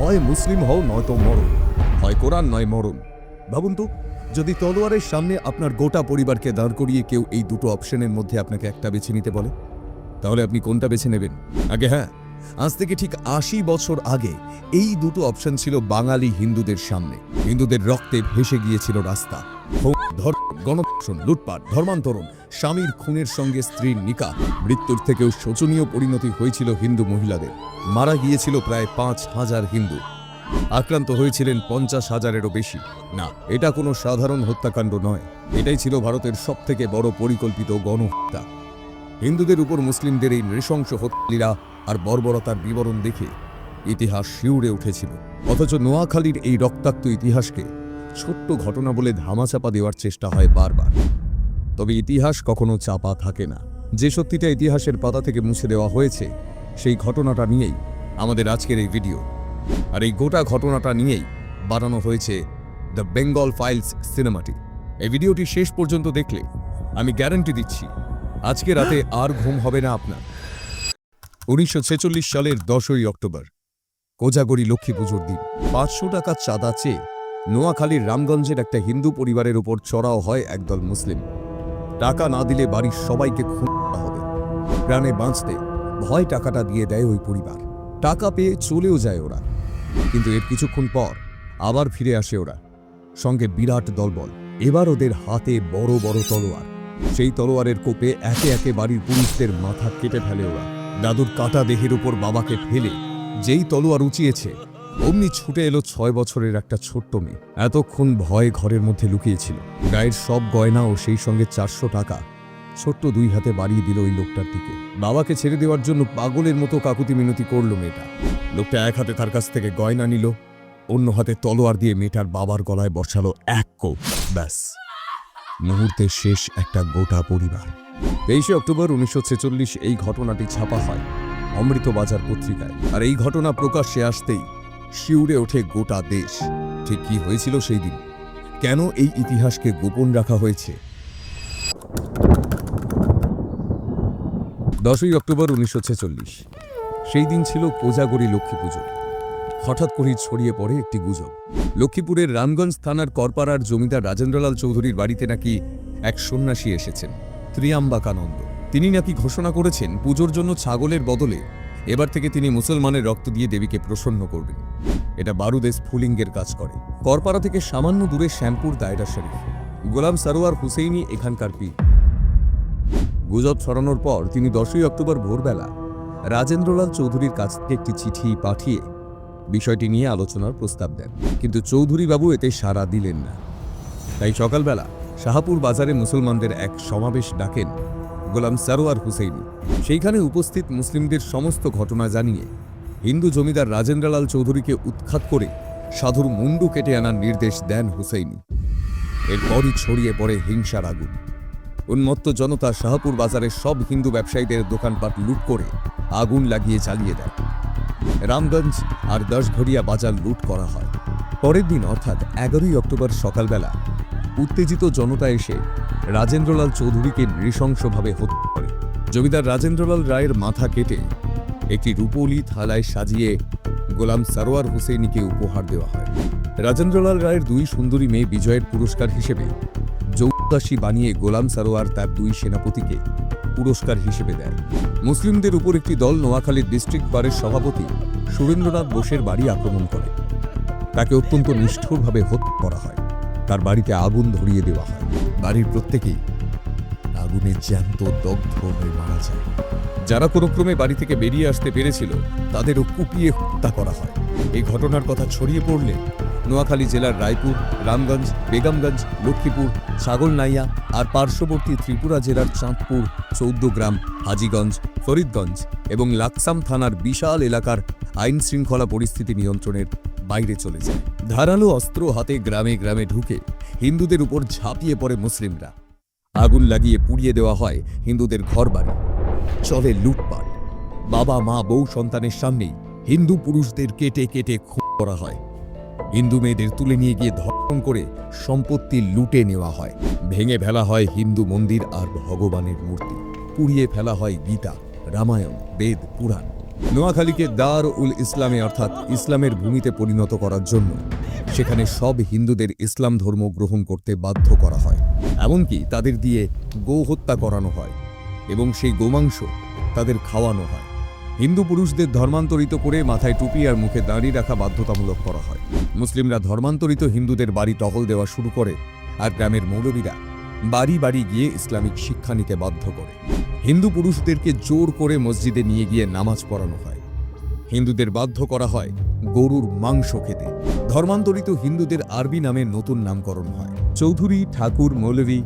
হয় মুসলিম হও, নয়তো মরণ হয় কোরআন, নয় মরণ ভাবুন তো যদি তলোয়ারের সামনে আপনার গোটা পরিবারকে দাঁড় করিয়ে কেউ এই দুটো অপশনের মধ্যে আপনাকে একটা বেছে নিতে বলে, তাহলে আপনি কোনটা বেছে নেবেন? আগে হ্যাঁ আজ থেকে ঠিক আশি বছর আগে এই দুটো অপশন ছিল বাঙালি হিন্দুদের সামনে। হিন্দুদের রক্তে ভেসে গিয়েছিল রাস্তা। ধর্ম গণধর্ষণ, লুটপাট, ধর্মান্তরণ, স্বামীর খুনের সঙ্গে স্ত্রীর নিকা মৃত্যুর থেকেও শোচনীয় পরিণতি হয়েছিল হিন্দু মহিলাদের। মারা গিয়েছিল প্রায় পাঁচ হাজার হিন্দু। আক্রান্ত হয়েছিলেন পঞ্চাশ হাজারেরও বেশি। না, এটা কোনো সাধারণ হত্যাকাণ্ড নয়। এটাই ছিল ভারতের সবথেকে বড় পরিকল্পিত গণহত্যা। হিন্দুদের উপর মুসলিমদের এই নৃশংস হত্যলীলা আর বর্বরতার বিবরণ দেখে ইতিহাস শিউরে উঠেছিল। অথচ নোয়াখালীর এই রক্তাক্ত ইতিহাসকে ছোট্ট ঘটনা বলে ধামাচাপা দেওয়ার চেষ্টা হয় বারবার। তবে ইতিহাস কখনো চাপা থাকে না। যে সত্যিটা ইতিহাসের পাতা থেকে মুছে দেওয়া হয়েছে, সেই ঘটনাটা নিয়েই আমাদের আজকের এই ভিডিও। আর এই গোটা ঘটনাটা নিয়েই বানানো হয়েছে দ্য বেঙ্গল ফাইলস সিনেমাটি এই ভিডিওটি শেষ পর্যন্ত দেখলে আমি গ্যারান্টি দিচ্ছি, আজকে রাতে আর ঘুম হবে না আপনার। উনিশশো ছেচল্লিশ সালের দশই অক্টোবর, কোজাগরি লক্ষ্মী পুজোর দিন। পাঁচশো টাকা চাঁদা চেয়ে নোয়াখালীর রামগঞ্জের একটা হিন্দু পরিবারের উপর চড়াও হয় একদল মুসলিম। টাকা না দিলে বাড়ির সবাইকে খুন করা হবে। প্রাণে বাঁচতে ভয় টাকাটা দিয়ে দেয় ওই পরিবার। টাকা পেয়ে চলেও যায় ওরা। কিন্তু এর কিছুক্ষণ পর আবার ফিরে আসে ওরা। সঙ্গে বিরাট দলবল। এবার ওদের হাতে বড় বড় তলোয়ার। সেই তলোয়ারের কোপে একে একে বাড়ির পুরুষদের মাথা কেটে ফেলে ওরা। দাদুর কাটা দেহের উপর বাবাকে ফেলে যেই তলোয়ার উঁচিয়েছে অমনি ছুটে এলো ছয় বছরের একটা ছোট্ট মেয়ে। এতক্ষণ ভয়ে ঘরের মধ্যে লুকিয়েছিল। গায়ের সব গয়না ও সেই সঙ্গে চারশো টাকা। ছোট্ট দুই হাতে বাড়িয়ে দিল ওই লোকটার দিকে। বাবাকে ছেড়ে দেওয়ার জন্য পাগলের মতো কাকুতি মিনতি করল মেয়েটা। লোকটা এক হাতে তার কাছ থেকে গয়না নিল, অন্য হাতে তলোয়ার দিয়ে মেয়েটার বাবার গলায় বসালো এক কোপ। ব্যাস। মুহূর্তে শেষ একটা গোটা পরিবার। তেইশে অক্টোবর উনিশশো ছেচল্লিশ এই ঘটনাটি ছাপা হয় অমৃতবাজার পত্রিকায়। আর এই ঘটনা প্রকাশ্যে আসতেই শিউরে ওঠে গোটা দেশ। ঠিক কি হয়েছিল সেই দিন? কেন এই ইতিহাসকে গোপন রাখা হয়েছে? দশই অক্টোবর উনিশশো ছেচল্লিশ। সেই দিন ছিল কোজাগরি লক্ষ্মী পুজো। হঠাৎ করেই ছড়িয়ে পড়ে একটি গুজব। লক্ষ্মীপুরের রামগঞ্জ থানার করপাড়ার জমিদার রাজেন্দ্রলাল চৌধুরীর বাড়িতে নাকি এক সন্ন্যাসী এসেছেন, ত্রিয়াম্বাকানন্দ। তিনি নাকি ঘোষণা করেছেন, পুজোর জন্য ছাগলের বদলে এবার থেকে তিনি মুসলমানের রক্ত দিয়ে দেবীকে প্রসন্ন করবেন। এটা বারুদে স্ফুলিঙ্গের কাজ করে। করপাড়া থেকে সামান্য দূরে শ্যামপুর দায়রা শরীফ। গোলাম সারোয়ার হুসেইনি এখানকার পীর। গুজব ছড়ানোর পর তিনি দশই অক্টোবর ভোরবেলা রাজেন্দ্রলাল চৌধুরীর কাছ থেকে একটি চিঠি পাঠিয়ে বিষয়টি নিয়ে আলোচনার প্রস্তাব দেন। কিন্তু চৌধুরী বাবু এতে সাড়া দিলেন না। তাই সকালবেলা শাহাপুর বাজারে মুসলমানদের এক সমাবেশ ডাকেন গোলাম সারোয়ার হুসেইনি। সেইখানে উপস্থিত মুসলিমদের সমস্ত ঘটনা জানিয়ে হিন্দু জমিদার রাজেন্দ্রলাল চৌধুরীকে উৎখাত করে সাধুর মুন্ডু কেটে আনার নির্দেশ দেন হুসেইনি। এরপরই ছড়িয়ে পড়ে হিংসার আগুন। উন্মত্ত জনতা শাহপুর বাজারের সব হিন্দু ব্যবসায়ীদের দোকানপাট লুট করে আগুন লাগিয়ে চালিয়ে দেয়। রামগঞ্জ আর দশঘরিয়া বাজার লুট করা হয়। পরের দিন অর্থাৎ এগারোই অক্টোবর সকালবেলা উত্তেজিত জনতা এসে রাজেন্দ্রলাল চৌধুরীকে নৃশংসভাবে হত্যা করে। জমিদার রাজেন্দ্রলাল রায়ের মাথা কেটে একটি রূপলি থালায় সাজিয়ে গোলাম সারোয়ার হুসেইনিকে উপহার দেওয়া হয়। রাজেন্দ্রলাল রায়ের দুই সুন্দরী মেয়ে বিজয়ের পুরস্কার হিসেবে যৌদাসী বানিয়ে গোলাম সারোয়ার তার দুই সেনাপতিকে পুরস্কার হিসেবে দেন। মুসলিমদের উপর একটি দল নোয়াখালীর ডিস্ট্রিক্ট বারের সভাপতি সুরেন্দ্রনাথ বোসের বাড়ি আক্রমণ করে। তাকে অত্যন্ত নিষ্ঠুরভাবে হত্যা করা হয়। তার বাড়িতে আগুন ধরিয়ে দেওয়া হয়। বাড়ির প্রত্যেকেই আগুনে জ্যান্ত দগ্ধ হয়ে মারা যায়। যারা কোনো ক্রমে বাড়ি থেকে বেরিয়ে আসতে পেরেছিল, তাদেরও কুপিয়ে হত্যা করা হয়। এই ঘটনার কথা ছড়িয়ে পড়লে নোয়াখালী জেলার রায়পুর, রামগঞ্জ, বেগমগঞ্জ, লক্ষ্মীপুর, ছাগলনাইয়া আর পার্শ্ববর্তী ত্রিপুরা জেলার চাঁদপুর, চৌদ্দগ্রাম, হাজিগঞ্জ, ফরিদগঞ্জ এবং লাকসাম থানার বিশাল এলাকার আইন শৃঙ্খলা পরিস্থিতি নিয়ন্ত্রণের বাইরে চলে যায়। ধারালো অস্ত্র হাতে গ্রামে গ্রামে ঢুকে হিন্দুদের উপর ঝাঁপিয়ে পড়ে মুসলিমরা। আগুন লাগিয়ে পুড়িয়ে দেওয়া হয় হিন্দুদের ঘরবাড়ি। চলে লুটপাট। বাবা, মা, বউ, সন্তানের সামনেই হিন্দু পুরুষদের কেটে কেটে খুন করা হয়। হিন্দু মেয়েদের তুলে নিয়ে গিয়ে ধর্ষণ করে সম্পত্তি লুটে নেওয়া হয়। ভেঙে ফেলা হয় হিন্দু মন্দির আর ভগবানের মূর্তি। পুড়িয়ে ফেলা হয় গীতা, রামায়ণ, বেদ, পুরাণ। নোয়াখালীকে দার উল ইসলামে অর্থাৎ ইসলামের ভূমিতে পরিণত করার জন্য সেখানে সব হিন্দুদের ইসলাম ধর্ম গ্রহণ করতে বাধ্য করা হয়। এমনকি তাদের দিয়ে গো হত্যা করানো হয় এবং সেই গোমাংস তাদের খাওয়ানো হয়। হিন্দু পুরুষদের ধর্মান্তরিত করে মাথায় টুপি আর মুখে দাঁড়িয়ে রাখা বাধ্যতামূলক করা হয়। মুসলিমরা ধর্মান্তরিত হিন্দুদের বাড়ি টহল দেওয়া শুরু করে আর গ্রামের মৌলবীরা বাড়ি বাড়ি গিয়ে ইসলামিক শিক্ষা নিতে বাধ্য করে। হিন্দু পুরুষদেরকে জোর করে মসজিদে নিয়ে গিয়ে নামাজ পড়ানো হয়। হিন্দুদের বাধ্য করা হয় গরুর মাংস খেতে। ধর্মান্তরিত হিন্দুদের আরবি নামে নতুন নামকরণ হয়। চৌধুরী, ঠাকুর, মৌলভী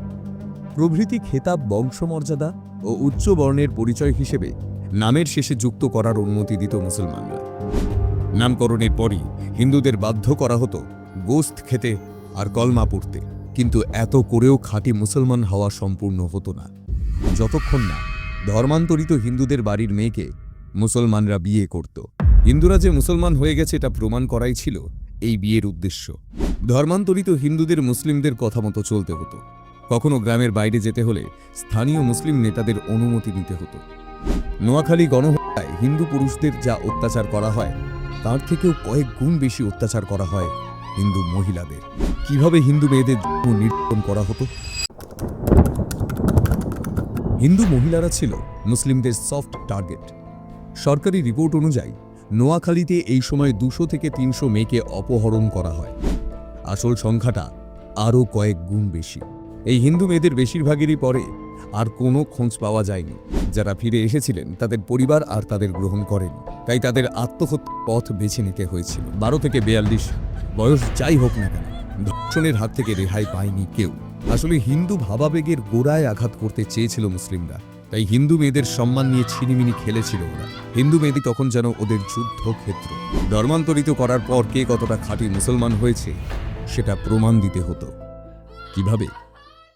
প্রভৃতি খেতাব বংশমর্যাদা ও উচ্চ বর্ণের পরিচয় হিসেবে নামের শেষে যুক্ত করার অনুমতি দিত মুসলমানরা। নামকরণের পরই হিন্দুদের বাধ্য করা হতো গোস্ত খেতে আর কলমা পড়তে। কিন্তু এত করেও খাঁটি মুসলমান হওয়া সম্পূর্ণ হতো না। যতক্ষণ না ধর্মান্তরিত হিন্দুদের বাড়ির মেয়েকে মুসলমানরা বিয়ে করত। হিন্দুরা যে মুসলমান হয়ে গেছে এটা প্রমাণ করাই ছিল এই বিয়ের উদ্দেশ্য। ধর্মান্তরিত হিন্দুদের মুসলিমদের কথা মতো চলতে হতো। কখনো গ্রামের বাইরে যেতে হলে স্থানীয় মুসলিম নেতাদের অনুমতি নিতে হতো। নোয়াখালী গণহত্যায় হিন্দু পুরুষদের যা অত্যাচার করা হয়, তার থেকেও কয়েক গুণ বেশি অত্যাচার করা হয় হিন্দু মহিলাদের। কীভাবে হিন্দু মেয়েদের নির্যাতন করা হতো? হিন্দু মহিলারা ছিল মুসলিমদের সফট টার্গেট সরকারি রিপোর্ট অনুযায়ী, নোয়াখালীতে এই সময় দুশো থেকে তিনশো মেয়েকে অপহরণ করা হয়। আসল সংখ্যাটা আরও কয়েক গুণ বেশি। এই হিন্দু মেয়েদের বেশিরভাগেরই পরে আর কোনো খোঁজ পাওয়া যায়নি। যারা ফিরে এসেছিলেন, তাদের পরিবার আর তাদের গ্রহণ করেনি। তাই তাদের আত্মহত্যার পথ বেছে নিতে হয়েছিল। বারো থেকে বেয়াল্লিশ, বয়স যাই হোক না কেন, ধর্ষণের হাত থেকে রেহাই পায়নি কেউ। আসলে হিন্দু ভাবাবেগের গোড়ায় আঘাত করতে চেয়েছিল মুসলিমরা। তাই হিন্দু মেয়েদের সম্মান নিয়ে ছিনিমিনি খেলেছিল ওরা। হিন্দু মেয়েদি তখন যেন ওদের যুদ্ধক্ষেত্র। ধর্মান্তরিত করার পর কে কতটা খাঁটি মুসলমান হয়েছে, সেটা প্রমাণ দিতে হতো। কীভাবে?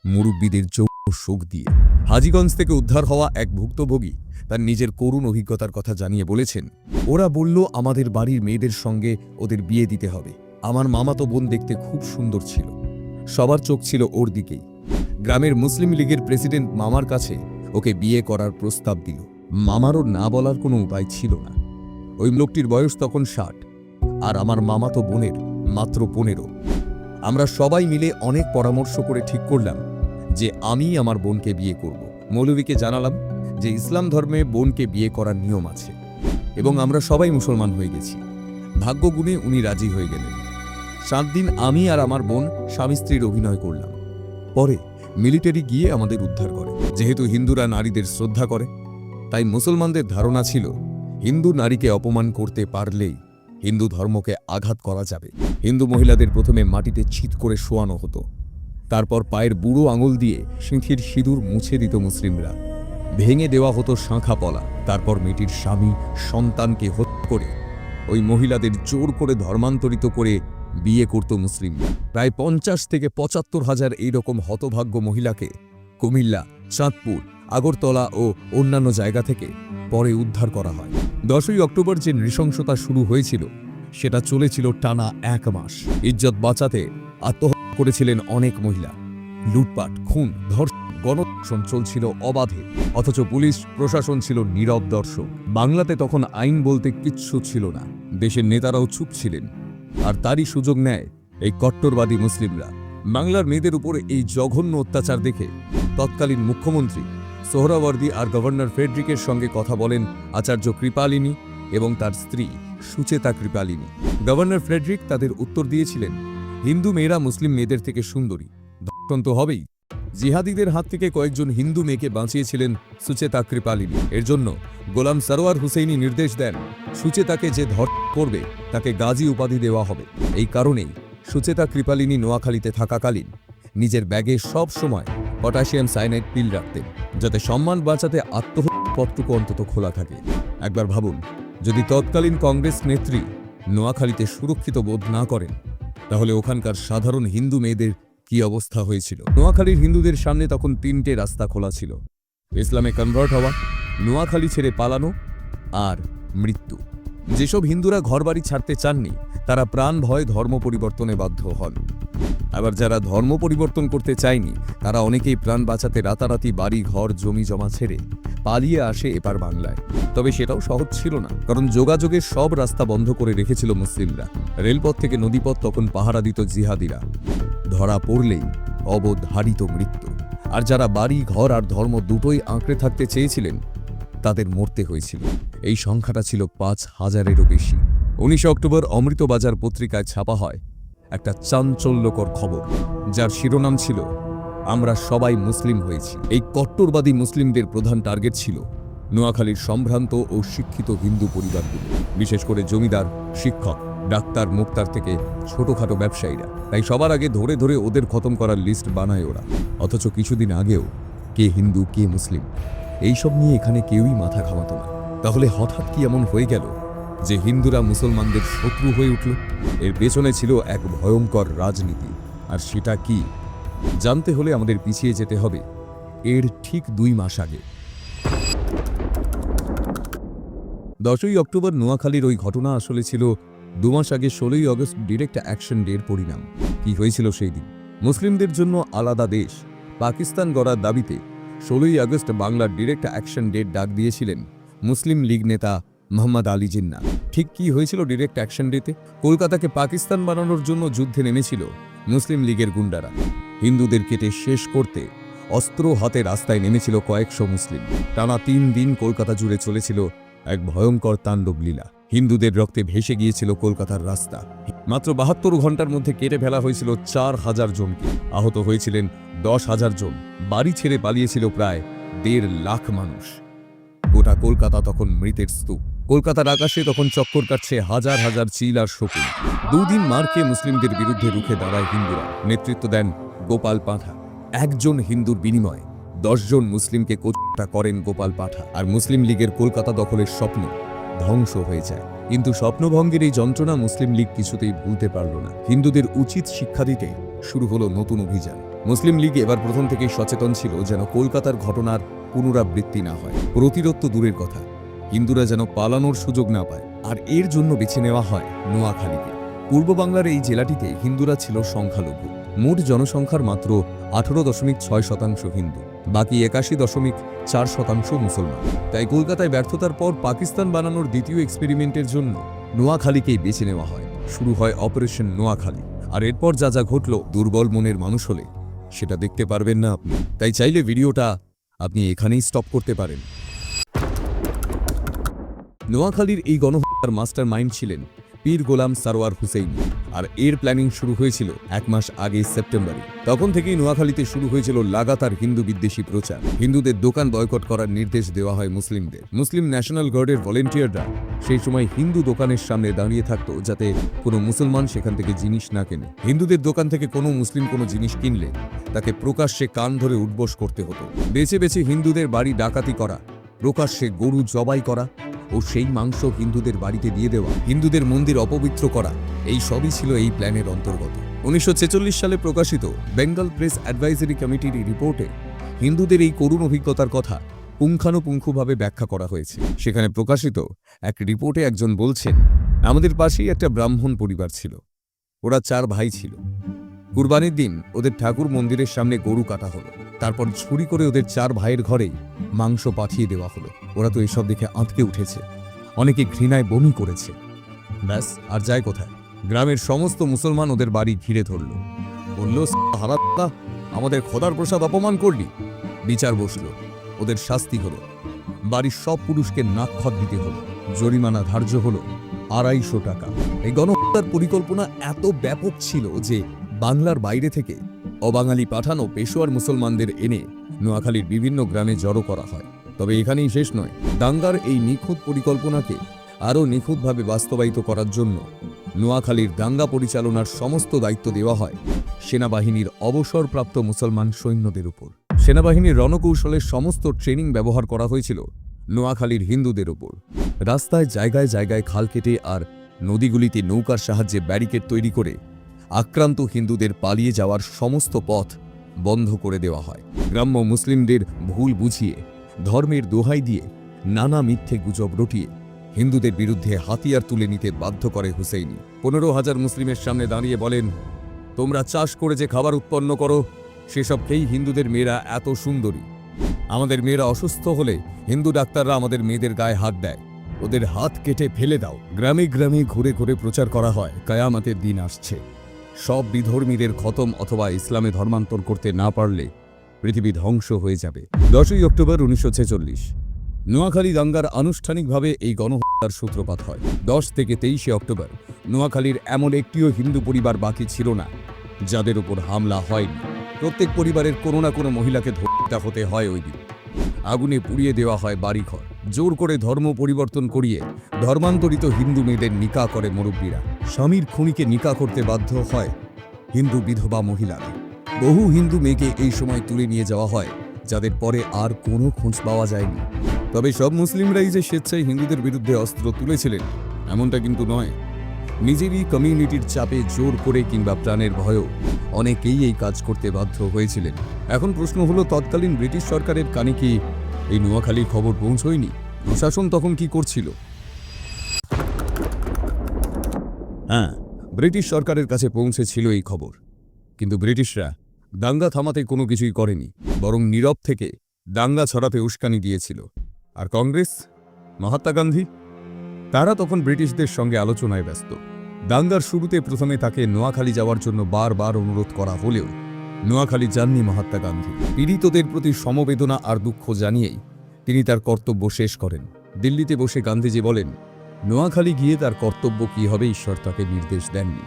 মুরব্বীদের চৌক শোক দিয়ে। হাজীগঞ্জ থেকে উদ্ধার হওয়া এক ভুক্তভোগী তার নিজের করুণ অভিজ্ঞতার কথা জানিয়ে বলেছেন, ওরা বলল, আমাদের বাড়ির মেয়েদের সঙ্গে ওদের বিয়ে দিতে হবে। আমার মামাতো বোন দেখতে খুব সুন্দর ছিল। সবার চোখ ছিল ওর দিকেই। গ্রামের মুসলিম লীগের প্রেসিডেন্ট মামার কাছে ওকে বিয়ে করার প্রস্তাব দিল। মামারও না বলার কোনো উপায় ছিল না। ওই লোকটির বয়স তখন ষাট, আর আমার মামাতো বোনের মাত্র পনেরো। আমরা সবাই মিলে অনেক পরামর্শ করে ঠিক করলাম। যে আমি আমার বোনকে বিয়ে করব। মৌলভীকে জানালাম যে ইসলাম ধর্মে বোনকে বিয়ে করার নিয়ম আছে এবং আমরা সবাই মুসলমান হয়ে গেছি। ভাগ্যগুণে উনি রাজি হয়ে গেলেন। সাত দিন আমি আর আমার বোন স্বামী স্ত্রীর অভিনয় করলাম। পরে মিলিটারি গিয়ে আমাদের উদ্ধার করে। যেহেতু হিন্দুরা নারীদের শ্রদ্ধা করে, তাই মুসলমানদের ধারণা ছিল, হিন্দু নারীকে অপমান করতে পারলেই হিন্দু ধর্মকে আঘাত করা যাবে। হিন্দু মহিলাদের প্রথমে মাটিতে চিৎ করে শোয়ানো হতো। তারপর পায়ের বুড়ো আঙুল দিয়ে সিঁথির সিঁদুর মুছে দিত মুসলিমরা। ভেঙে দেওয়া হতো শাঁখা পলা। তারপর মেয়েটির স্বামী সন্তানকে হত্যা করে ওই মহিলাদের জোর করে ধর্মান্তরিত করে বিয়ে করত মুসলিমরা। প্রায় পঞ্চাশ থেকে পঁচাত্তর হাজার এইরকম হতভাগ্য মহিলাকে কুমিল্লা, চাঁদপুর, আগরতলা ও অন্যান্য জায়গা থেকে পরে উদ্ধার করা হয়। দশই অক্টোবর যে নৃশংসতা শুরু হয়েছিল, সেটা চলেছিল টানা এক মাস। ইজ্জত বাঁচাতে, আত্মহত্যা করেছিলেন অনেক মহিলা। লুটপাট, খুন ধর্ষণ গণধর্ষণ চলছিল অবাধে, অথচ পুলিশ, প্রশাসন ছিল নীরব দর্শক। বাংলাতে তখন আইন বলতে কিচ্ছু ছিল না। দেশের নেতারাও চুপ ছিলেন। আর তারই সুযোগ নেয় এই কট্টরবাদী মুসলিমরা। বাংলার মেয়েদের উপরে এই জঘন্য অত্যাচার দেখে তৎকালীন মুখ্যমন্ত্রী সোহরাওয়ার্দী আর গভর্নর ফেডরিকের সঙ্গে কথা বলেন আচার্য কৃপালিনী এবং তার স্ত্রী সুচেতা কৃপালিনী। গভর্নর ফ্রেডরিক তাদের উত্তর দিয়েছিলেন হিন্দু মেয়েরা মুসলিম মেয়েদের থেকে সুন্দরী। ধর্ষণ তো হবেই। জিহাদিদের হাত থেকে কয়েকজন হিন্দু মেয়েকে বাঁচিয়েছিলেন সুচেতা কৃপালিনী। এর জন্য গোলাম সরোয়ার হুসেইনি নির্দেশ দেন সুচেতাকে যে ধর করবে, তাকে গাজী উপাধি দেওয়া হবে। এই কারণেই সুচেতা কৃপালিনী নোয়াখালীতে থাকাকালীন নিজের ব্যাগে সব সময় পটাশিয়াম সাইনাইড পিল রাখতেন, যাতে সম্মান বাঁচাতে আত্মহত্যা পথটুকু অন্তত খোলা থাকে। একবার ভাবুন, যদি তৎকালীন কংগ্রেস নেত্রী নোয়াখালীতে সুরক্ষিত বোধ না করেন তাহলে ওখানকার সাধারণ হিন্দু মেয়েদের কি অবস্থা হয়েছিল? নোয়াখালীর হিন্দুদের সামনে তখন তিনটে রাস্তা খোলা ছিল। ইসলামে কনভার্ট হওয়া, নোয়াখালী ছেড়ে পালানো আর মৃত্যু। যেসব হিন্দুরা ঘরবাড়ি ছাড়তে চাননি, তারা প্রাণ ভয় ধর্ম পরিবর্তনে বাধ্য হন। আবার যারা ধর্ম পরিবর্তন করতে চায়নি, তারা অনেকেই প্রাণ বাঁচাতে রাতারাতি বাড়ি, ঘর, জমি জমা ছেড়ে পালিয়ে আসে এপার বাংলায়। তবে সেটাও সহজ ছিল না, কারণ যোগাযোগের সব রাস্তা বন্ধ করে রেখেছিল মুসলিমরা। রেলপথ থেকে নদীপথ তখন পাহারা দিত জিহাদিরা। ধরা পড়লেই অবধারিত মৃত্যু। আর যারা বাড়ি, ঘর আর ধর্ম দুটোই আঁকড়ে থাকতে চেয়েছিলেন তাদের মরতে হয়েছিল। এই সংখ্যাটা ছিল পাঁচ হাজারেরও বেশি। উনিশে অক্টোবর অমৃতবাজার পত্রিকায় ছাপা হয় একটা চাঞ্চল্যকর খবর, যার শিরোনাম ছিল, আমরা সবাই মুসলিম হয়েছি। এই কট্টরবাদী মুসলিমদের প্রধান টার্গেট ছিল নোয়াখালীর সম্ভ্রান্ত ও শিক্ষিত হিন্দু পরিবারগুলো, বিশেষ করে জমিদার, শিক্ষক, ডাক্তার মুক্তার থেকে ছোটখাটো ব্যবসায়ীরা। তাই সবার আগে ধরে ধরে ওদের খতম করার লিস্ট বানায় ওরা। অথচ কিছুদিন আগেও কে হিন্দু, কে মুসলিম। এইসব নিয়ে এখানে কেউই মাথা ঘামাতো না। তাহলে হঠাৎ কি এমন হয়ে গেল যে হিন্দুরা মুসলমানদের শত্রু হয়ে উঠল? এর পেছনে ছিল এক ভয়ঙ্কর রাজনীতি। আর সেটা কি? জানতে হলে আমাদের পিছিয়ে যেতে হবে। এর ঠিক দুই মাস আগে। দশই অক্টোবর নোয়াখালীর ওই ঘটনা আসলে ছিল দু মাস আগে ষোলোই আগস্ট ডিরেক্ট অ্যাকশন ডের পরিণাম। কি হয়েছিল সেই দিন? মুসলিমদের জন্য আলাদা দেশ। পাকিস্তান গড়ার দাবিতে ষোলোই আগস্ট বাংলার ডিরেক্ট অ্যাকশন ডের ডাক দিয়েছিলেন মুসলিম লীগ নেতা মোহাম্মদ আলী জিন্না ঠিক কি হয়েছিল ডিরেক্ট অ্যাকশন ডেতে কলকাতাকে পাকিস্তান বানানোর জন্য যুদ্ধে নেমেছিল মুসলিম লীগের গুন্ডারা। হিন্দুদের কেটে শেষ করতে অস্ত্র হাতে রাস্তায় নেমেছিল কয়েকশো মুসলিম। টানা তিন দিন কলকাতা জুড়ে চলেছিল এক ভয়ঙ্কর তাণ্ডব লীলা। হিন্দুদের রক্তে ভেসে গিয়েছিল কলকাতার রাস্তা। মাত্র বাহাত্তর ঘণ্টার মধ্যে কেটে ফেলা হয়েছিল চার হাজার জনকে। আহত হয়েছিলেন দশ হাজার জন। বাড়ি ছেড়ে পালিয়েছিল প্রায় দেড় লাখ মানুষ। গোটা কলকাতা তখন মৃতের স্তূপ। কলকাতার আকাশে তখন চক্কর কাটছে হাজার হাজার চিল আর শকুন। দুদিন মারকে মুসলিমদের বিরুদ্ধে রুখে দাঁড়ায় হিন্দুরা। নেতৃত্ব দেন গোপাল পাঁঠা। একজন হিন্দুর বিনিময়ে দশজন মুসলিমকে কোচটা করেন গোপাল পাঠা। আর মুসলিম লীগের কলকাতা দখলের স্বপ্ন ধ্বংস হয়ে যায়। কিন্তু স্বপ্নভঙ্গের এই যন্ত্রণা মুসলিম লীগ কিছুতেই ভুলতে পারল না। হিন্দুদের উচিত শিক্ষা দিতে শুরু হলো নতুন অভিযান। মুসলিম লীগ এবার প্রথম থেকেই সচেতন ছিল যেন কলকাতার ঘটনার পুনরাবৃত্তি না হয়। প্রতিরোধ তো দূরের কথা। হিন্দুরা যেন পালানোর সুযোগ না পায়। আর এর জন্য বেছে নেওয়া হয় নোয়াখালীকে। পূর্ব বাংলার এই জেলাটিতে হিন্দুরা ছিল সংখ্যালঘু। মোট জনসংখ্যার মাত্র আঠারো দশমিক ছয় শতাংশ হিন্দু, বাকি একাশি দশমিক চার শতাংশ মুসলমান। তাই কলকাতায় ব্যর্থতার পর পাকিস্তান বানানোর দ্বিতীয় এক্সপেরিমেন্টের জন্য নোয়াখালীকেই বেছে নেওয়া হয়। শুরু হয় অপারেশন নোয়াখালী। আর এরপর যা যা ঘটল, দুর্বল মনের মানুষ হলে, সেটা দেখতে পারবেন না আপনি। তাই চাইলে ভিডিওটা আপনি এখানেই স্টপ করতে পারেন। নোয়াখালীর এই গণহত্যার মাস্টার মাইন্ড ছিলেন পীর গোলাম সারোয়ার হুসেইন। আর এর প্ল্যানিং শুরু হয়েছিল এক মাস আগে সেপ্টেম্বরে। তখন থেকেই নোয়াখালীতে শুরু হয়েছিল লাগাতার হিন্দু বিদ্বেষী প্রচার। হিন্দুদের দোকান বয়কট করার নির্দেশ দেওয়া হয় মুসলিমদের। মুসলিম ন্যাশনাল গার্ডের ভলেন্টিয়াররা সেই সময় হিন্দু দোকানের সামনে দাঁড়িয়ে থাকতো যাতে কোনো মুসলমান সেখান থেকে জিনিস না কেনে। হিন্দুদের দোকান থেকে কোনো মুসলিম কোনো জিনিস কিনলে তাকে প্রকাশ্যে কান ধরে উঠবোস করতে হতো। বেছে বেছে হিন্দুদের বাড়ি ডাকাতি করা, প্রকাশ্যে গরু জবাই করা ও সেই মাংস হিন্দুদের বাড়িতে দিয়ে দেওয়া, হিন্দুদের মন্দির অপবিত্র করা, এই সবই ছিল এই প্ল্যানের অন্তর্গত। উনিশশো ছেচল্লিশ সালে প্রকাশিত বেঙ্গল প্রেস অ্যাডভাইজারি কমিটির রিপোর্টে হিন্দুদের এই করুণ অভিজ্ঞতার কথা পুঙ্খানুপুঙ্খভাবে ব্যাখ্যা করা হয়েছে। সেখানে প্রকাশিত এক রিপোর্টে একজন বলছেন, আমাদের পাশেই একটা ব্রাহ্মণ পরিবার ছিল। ওরা চার ভাই ছিল। কুরবানির দিন ওদের ঠাকুর মন্দিরের সামনে গরু কাটা হলো। তারপর ছুরি করে ওদের চার ভাইয়ের ঘরেই মাংস পাঠিয়ে দেওয়া হলো। ওরা তো এসব দেখে আঁতকে উঠেছে। অনেকে ঘৃণায় বমি করেছে। ব্যাস, আর যায় কোথায়? গ্রামের সমস্ত মুসলমান ওদের বাড়ি ঘিরে ধরল। বলল হারাত্তা আমাদের খোদার প্রসাদ অপমান করলি? বিচার বসল। ওদের শাস্তি হলো। বাড়ির সব পুরুষকে নাক্ষত দিতে হলো। জরিমানা ধার্য হলো আড়াইশো টাকা। এই গণহত্যার পরিকল্পনা এত ব্যাপক ছিল যে বাংলার বাইরে থেকে অবাঙালি পাঠানো পেশোয়ার মুসলমানদের এনে নোয়াখালীর বিভিন্ন গ্রামে জড়ো করা হয়। তবে এখানেই শেষ নয়, দাঙ্গার এই নিখুঁত পরিকল্পনাকে আরও নিখুঁতভাবে বাস্তবায়িত করার জন্য নোয়াখালীর দাঙ্গা পরিচালনার সমস্ত দায়িত্ব দেওয়া হয় সেনাবাহিনীর অবসরপ্রাপ্ত মুসলমান সৈন্যদের উপর। সেনাবাহিনীর রণকৌশলের সমস্ত ট্রেনিং ব্যবহার করা হয়েছিল নোয়াখালীর হিন্দুদের উপর। রাস্তায় জায়গায় জায়গায় খাল কেটে আর নদীগুলিতে নৌকার সাহায্যে ব্যারিকেড তৈরি করে আক্রান্ত হিন্দুদের পালিয়ে যাওয়ার সমস্ত পথ বন্ধ করে দেওয়া হয়। গ্রাম্য মুসলিমদের ভুল বুঝিয়ে, ধর্মের দোহাই দিয়ে নানা মিথ্যে গুজব রটিয়ে হিন্দুদের বিরুদ্ধে হাতিয়ার তুলে নিতে বাধ্য করে হুসেইনি। পনেরো হাজার মুসলিমের সামনে দাঁড়িয়ে বলেন, তোমরা চাষ করে যে খাবার উৎপন্ন করো সেসব খেয়েই হিন্দুদের মেয়েরা এত সুন্দরী। আমাদের মেয়েরা অসুস্থ হলে হিন্দু ডাক্তাররা আমাদের মেয়েদের গায়ে হাত দেয়। ওদের হাত কেটে ফেলে দাও। গ্রামে গ্রামে ঘুরে ঘুরে প্রচার করা হয়। কায়ামাতের দিন আসছে। সব বিধর্মীদের খতম অথবা ইসলামে ধর্মান্তর করতে না পারলে পৃথিবী ধ্বংস হয়ে যাবে। দশই অক্টোবর উনিশশো ছেচল্লিশ। নোয়াখালী দাঙ্গার আনুষ্ঠানিকভাবে এই গণহত্যার সূত্রপাত হয়। দশ থেকে তেইশে অক্টোবর, নোয়াখালীর এমন একটিও হিন্দু পরিবার বাকি ছিল না, যাদের উপর হামলা হয়নি। প্রত্যেক পরিবারের কোনো না কোনো মহিলাকে হত্যা হতে হয় ওই দিন। আগুনে পুড়িয়ে দেওয়া হয় বাড়িঘর। জোর করে ধর্ম পরিবর্তন করিয়ে ধর্মান্তরিত হিন্দু মেয়েদের নিকা করে মুরব্বীরা। স্বামীর খুনিকে নিকা করতে বাধ্য হয় হিন্দু বিধবা মহিলারা। বহু হিন্দু মেয়েকে এই সময় তুলে নিয়ে যাওয়া হয়, যাদের পরে আর কোনো খোঁজ পাওয়া যায়নি। তবে সব মুসলিমরাই যে স্বেচ্ছায় হিন্দুদের বিরুদ্ধে অস্ত্র তুলেছিলেন, এমনটা কিন্তু নয়। নিজেরই কমিউনিটির চাপে জোর করে কিংবা প্রাণের ভয়েও অনেকেই এই কাজ করতে বাধ্য হয়েছিলেন। এখন প্রশ্ন হলো, তৎকালীন ব্রিটিশ সরকারের কানে কি এই নোয়াখালীর খবর পৌঁছয়নি? প্রশাসন তখন কি করছিল? হ্যাঁ ব্রিটিশ সরকারের কাছে পৌঁছেছিল এই খবর। কিন্তু ব্রিটিশরা দাঙ্গা থামাতে কোনো কিছুই করেনি, বরং নীরব থেকে দাঙ্গা ছড়াতে উস্কানি দিয়েছিল। আর কংগ্রেস? মহাত্মা গান্ধী? তারা তখন ব্রিটিশদের সঙ্গে আলোচনায় ব্যস্ত। দাঙ্গার শুরুতে প্রথমে তাকে নোয়াখালী যাওয়ার জন্য বারবার অনুরোধ করা হলেও নোয়াখালী যাননি মহাত্মা গান্ধী। পীড়িতদের প্রতি সমবেদনা আর দুঃখ জানিয়েই তিনি তার কর্তব্য শেষ করেন। দিল্লিতে বসে গান্ধীজি বলেন, নোয়াখালী গিয়ে তার কর্তব্য কী হবে ঈশ্বর তাকে নির্দেশ দেননি।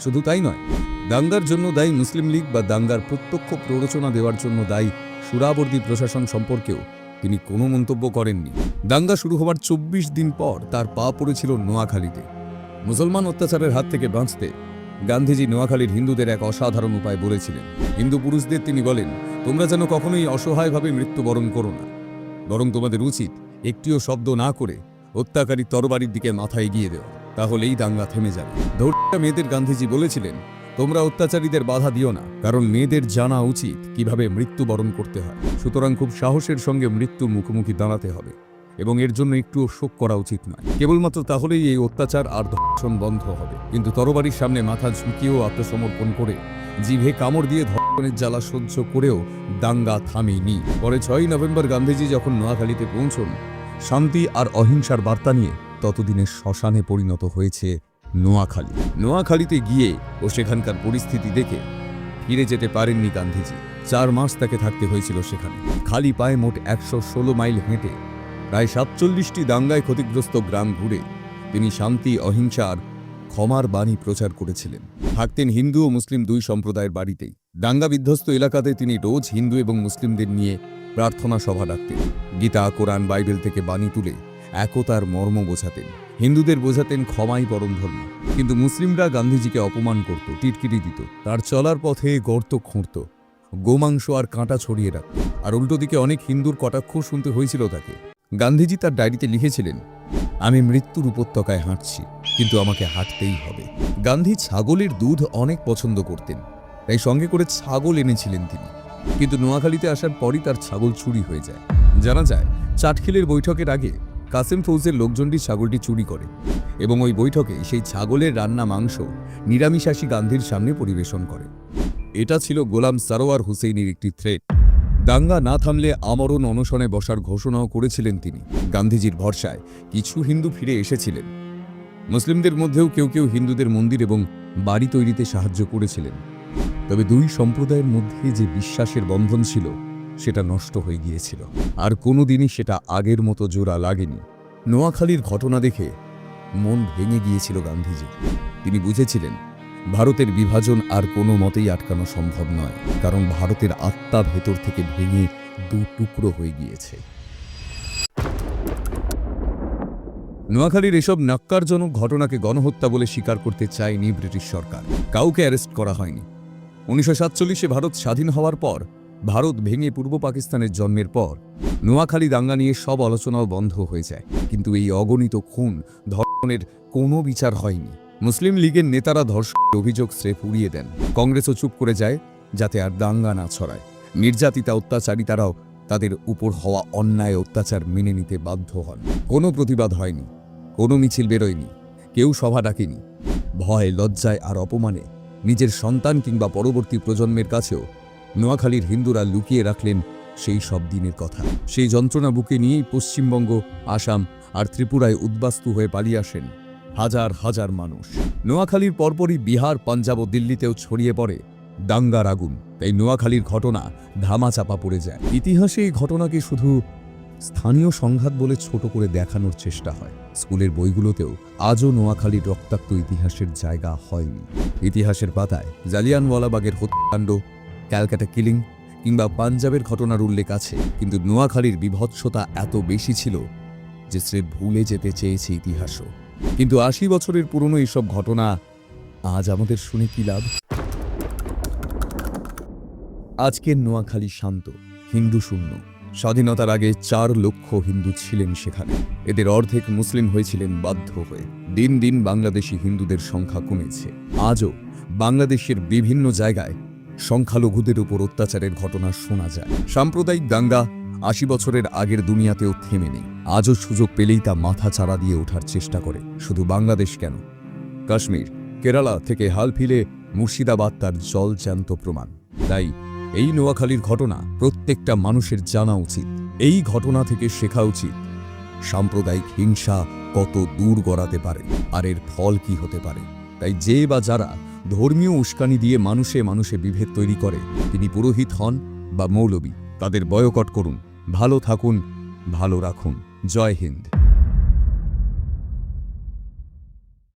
শুধু তাই নয়, দাঙ্গার জন্য দায়ী মুসলিম লীগ বা দাঙ্গার প্রত্যক্ষ প্ররোচনা দেওয়ার জন্য দায়ী সুরাবর্দী প্রশাসন সম্পর্কেও তিনি কোনো মন্তব্য করেননি। দাঙ্গা শুরু হওয়ার চব্বিশ দিন পর তার পা পড়েছিল নোয়াখালীতে। মুসলমান অত্যাচারের হাত থেকে বাঁচতে গান্ধীজি নোয়াখালীর হিন্দুদের এক অসাধারণ উপায় বলেছিলেন। হিন্দু পুরুষদের তিনি বলেন, তোমরা যেন কখনোই অসহায়ভাবে মৃত্যুবরণ করো না। বরং তোমাদের উচিত একটিও শব্দ না করে হত্যাকারী তরবারির দিকে মাথা এগিয়ে দেওয়া। তাহলেই দাঙ্গা থেমে যাবে। ধৈর্যা মেয়েদের গান্ধীজি বলেছিলেন তোমরা অত্যাচারীদের বাধা দিও না, কারণ মেয়েদের জানা উচিত কীভাবে মৃত্যুবরণ করতে হয়। সুতরাং খুব সাহসের সঙ্গে মৃত্যুর মুখোমুখি দাঁড়াতে হবে এবং এর জন্য একটুও শোক করা উচিত নয়। কেবলমাত্র তাহলেই এই অত্যাচার আর ধর্ষণ বন্ধ হবে। কিন্তু তরবারির সামনে মাথা ঝুঁকিয়েও আত্মসমর্পণ করে জিভে কামড় দিয়ে ধর্ষণের জ্বালা সহ্য করেও দাঙ্গা থামেনি। পরে ছয়ই নভেম্বর গান্ধীজি যখন নোয়াখালীতে পৌঁছন, শান্তি আর অহিংসার বার্তা নিয়ে ততদিনে শ্মশানে পরিণত হয়েছে নোয়াখালী। নোয়াখালীতে গিয়ে ও সেখানকার পরিস্থিতি দেখে ফিরে যেতে পারেননি গান্ধীজি। চার মাস তাকে থাকতে হয়েছিল সেখানে। খালি পায়ে মোট একশো ষোলো মাইল হেঁটে, প্রায় সাতচল্লিশটি দাঙ্গায় ক্ষতিগ্রস্ত গ্রাম ঘুরে তিনি শান্তি অহিংসার ক্ষমার বাণী প্রচার করেছিলেন। থাকতেন হিন্দু ও মুসলিম দুই সম্প্রদায়ের বাড়িতেই। দাঙ্গা বিধ্বস্ত এলাকাতে তিনি রোজ হিন্দু এবং মুসলিমদের নিয়ে প্রার্থনা সভা ডাকতেন। গীতা, কোরআন, বাইবেল থেকে বাণী তুলে একতার মর্ম বোঝাতেন। হিন্দুদের বোঝাতেন ক্ষমাই পরম ধর্ম কিন্তু মুসলিমরা গান্ধীজিকে অপমান করত, টিটকিরি দিত। তার চলার পথে গর্ত খুঁড়ত, গোমাংস আর কাঁটা ছড়িয়ে রাখত। আর উল্টো দিকে অনেক হিন্দুর কটাক্ষ শুনতে হয়েছিল তাকে। গান্ধীজি তার ডায়েরিতে লিখেছিলেন, আমি মৃত্যুর উপত্যকায় হাঁটছি, কিন্তু আমাকে হাঁটতেই হবে। গান্ধী ছাগলের দুধ অনেক পছন্দ করতেন, তাই সঙ্গে করে ছাগল এনেছিলেন তিনি। কিন্তু নোয়াখালীতে আসার পরই তার ছাগল চুরি হয়ে যায়। জানা যায়, চাটখিলের বৈঠকের আগে কাসেম ফৌজের লোকজনটি ছাগলটি চুরি করে এবং ওই বৈঠকে সেই ছাগলের রান্না মাংস নিরামিষাসী গান্ধীর সামনে পরিবেশন করে। এটা ছিল গোলাম সারোয়ার হুসেইনের একটি থ্রেট দাঙ্গা না থামলে আমরণ অনশনে বসার ঘোষণাও করেছিলেন তিনি। গান্ধীজির ভরসায় কিছু হিন্দু ফিরে এসেছিলেন। মুসলিমদের মধ্যেও কেউ কেউ হিন্দুদের মন্দির এবং বাড়ি তৈরিতে সাহায্য করেছিলেন। তবে দুই সম্প্রদায়ের মধ্যে যে বিশ্বাসের বন্ধন ছিল সেটা নষ্ট হয়ে গিয়েছিল। আর কোনোদিনই সেটা আগের মতো জোড়া লাগেনি। নোয়াখালীর ঘটনা দেখে মন ভেঙে গিয়েছিল গান্ধীজি তিনি বুঝেছিলেন, ভারতের বিভাজন আর কোনো মতেই আটকানো সম্ভব নয়, কারণ ভারতের আত্মা ভেতর থেকে ভেঙে দু টুকরো হয়ে গিয়েছে। নোয়াখালীর এসব নাক্কারজনক ঘটনাকে গণহত্যা বলে স্বীকার করতে চায়নি ব্রিটিশ সরকার। কাউকে অ্যারেস্ট করা হয়নি। উনিশশো সাতচল্লিশে ভারত স্বাধীন হওয়ার পর ভারত ভেঙে পূর্ব পাকিস্তানের জন্মের পর নোয়াখালী দাঙ্গা নিয়ে সব আলোচনাও বন্ধ হয়ে যায়। কিন্তু এই অগণিত খুন ধর্ষণের কোনো বিচার হয়নি। মুসলিম লীগের নেতারা ধর্ষণের অভিযোগ স্রেফ উড়িয়ে দেন। কংগ্রেসও চুপ করে যায় যাতে আর দাঙ্গা না ছড়ায়। নির্যাতিতা অত্যাচারিতারাও তাদের উপর হওয়া অন্যায় অত্যাচার মেনে নিতে বাধ্য হন। কোনো প্রতিবাদ হয়নি, কোনো মিছিল বেরোয়নি, কেউ সভা ডাকেনি। ভয় লজ্জায় আর অপমানে নিজের সন্তান কিংবা পরবর্তী প্রজন্মের কাছেও নোয়াখালীর হিন্দুরা লুকিয়ে রাখলেন সেই সব দিনের কথা। সেই যন্ত্রণা বুকে নিয়েই পশ্চিমবঙ্গ, আসাম আর ত্রিপুরায় উদ্বাস্তু হয়ে পালিয়ে আসেন হাজার হাজার মানুষ। নোয়াখালীর পরপরই বিহার, পাঞ্জাব ও দিল্লিতেও ছড়িয়ে পড়ে দাঙ্গার আগুন। তাই নোয়াখালীর ঘটনা ধামাচাপা পড়ে যায়। ইতিহাসে এই ঘটনাকে শুধু স্থানীয় সংঘাত বলে ছোট করে দেখানোর চেষ্টা হয়। স্কুলের বইগুলোতেও আজও নোয়াখালীর রক্তাক্ত ইতিহাসের জায়গা হয়নি। ইতিহাসের পাতায় জালিয়ানওয়ালাবাগের হত্যাকাণ্ড ক্যালকাটা কিলিং কিংবা পাঞ্জাবের ঘটনার উল্লেখ আছে, কিন্তু নোয়াখালীর বিভৎসতা এত বেশি ছিল যে সে ভুলে যেতে চেয়েছে ইতিহাসও। কিন্তু আশি বছরের পুরনো এইসব ঘটনা আজ আমাদের শুনে কি লাভ? আজকের নোয়াখালী শান্ত, হিন্দু শূন্য। স্বাধীনতার আগে চার লক্ষ হিন্দু ছিলেন সেখানে। এদের অর্ধেক মুসলিম হয়েছিলেন বাধ্য হয়ে। দিন দিন বাংলাদেশি হিন্দুদের সংখ্যা কমেছে। আজও বাংলাদেশের বিভিন্ন জায়গায় সংখ্যালঘুদের উপর অত্যাচারের ঘটনা শোনা যায়। সাম্প্রদায়িক দাঙ্গা আশি বছরের আগের দুনিয়াতেও থেমে নেই। আজও সুযোগ পেলেই তা মাথা চাড়া দিয়ে ওঠার চেষ্টা করে। শুধু বাংলাদেশ কেন? কাশ্মীর, কেরালা থেকে হাল ফিলে মুর্শিদাবাদ তার জল জ্যান্ত প্রমাণ। তাই এই নোয়াখালীর ঘটনা প্রত্যেকটা মানুষের জানা উচিত। এই ঘটনা থেকে শেখা উচিত, সাম্প্রদায়িক হিংসা কত দূর গড়াতে পারে, আর এর ফল কি হতে পারে। তাই যে বা যারা ধর্মীয় উস্কানি দিয়ে মানুষে মানুষে বিভেদ তৈরি করে। তিনি পুরোহিত হন বা মৌলবী। তাদের বয়কট করুন। ভালো থাকুন, ভালো রাখুন। জয় হিন্দ।